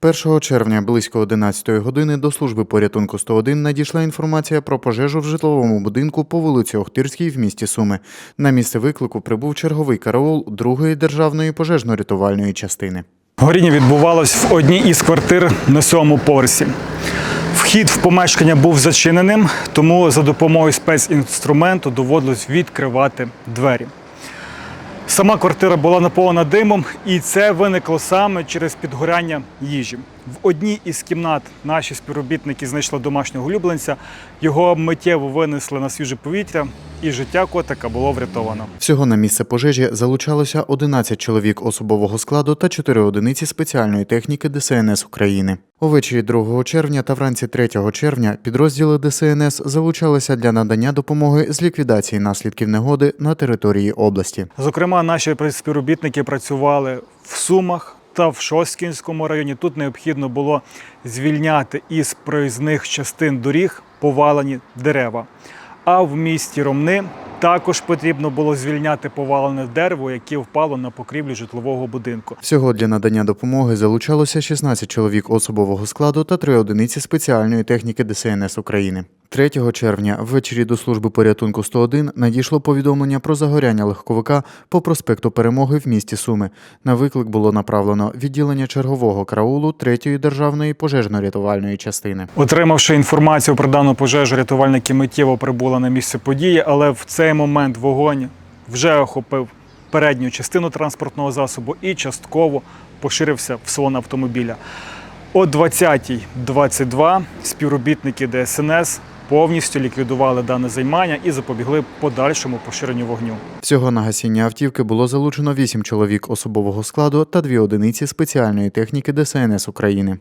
1 червня близько 11 години до служби порятунку 101 надійшла інформація про пожежу в житловому будинку по вулиці Охтирській в місті Суми. На місце виклику прибув черговий караул другої державної пожежно-рятувальної частини. Горіння відбувалось в одній із квартир на сьомому поверсі. Вхід в помешкання був зачиненим, тому за допомогою спецінструменту доводилось відкривати двері. Сама квартира була наповнена димом, і це виникло саме через підгоряння їжі. В одній із кімнат наші співробітники знайшли домашнього улюбленця. Його миттєво винесли на свіже повітря, і життя котика було врятовано. Всього на місце пожежі залучалося 11 чоловік особового складу та 4 одиниці спеціальної техніки ДСНС України. Увечері 2 червня та вранці 3 червня підрозділи ДСНС залучалися для надання допомоги з ліквідації наслідків негоди на території області. Зокрема, наші співробітники працювали в Сумах та в Шоскінському районі. Тут необхідно було звільняти із проїзних частин доріг повалені дерева. А в місті Ромни також потрібно було звільняти повалене дерево, яке впало на покрівлю житлового будинку. Всього для надання допомоги залучалося 16 чоловік особового складу та 3 одиниці спеціальної техніки ДСНС України. 3 червня ввечері до служби порятунку 101 надійшло повідомлення про загоряння легковика по проспекту Перемоги в місті Суми. На виклик було направлено відділення чергового караулу 3-ї державної пожежно-рятувальної частини. Отримавши інформацію про дану пожежу, рятувальники миттєво прибули на місце події, але в цей момент вогонь вже охопив передню частину транспортного засобу і частково поширився в салон автомобіля. О 20.22 співробітники ДСНС повністю ліквідували дане займання і запобігли подальшому поширенню вогню. Всього на гасіння автівки було залучено 8 чоловік особового складу та 2 одиниці спеціальної техніки ДСНС України.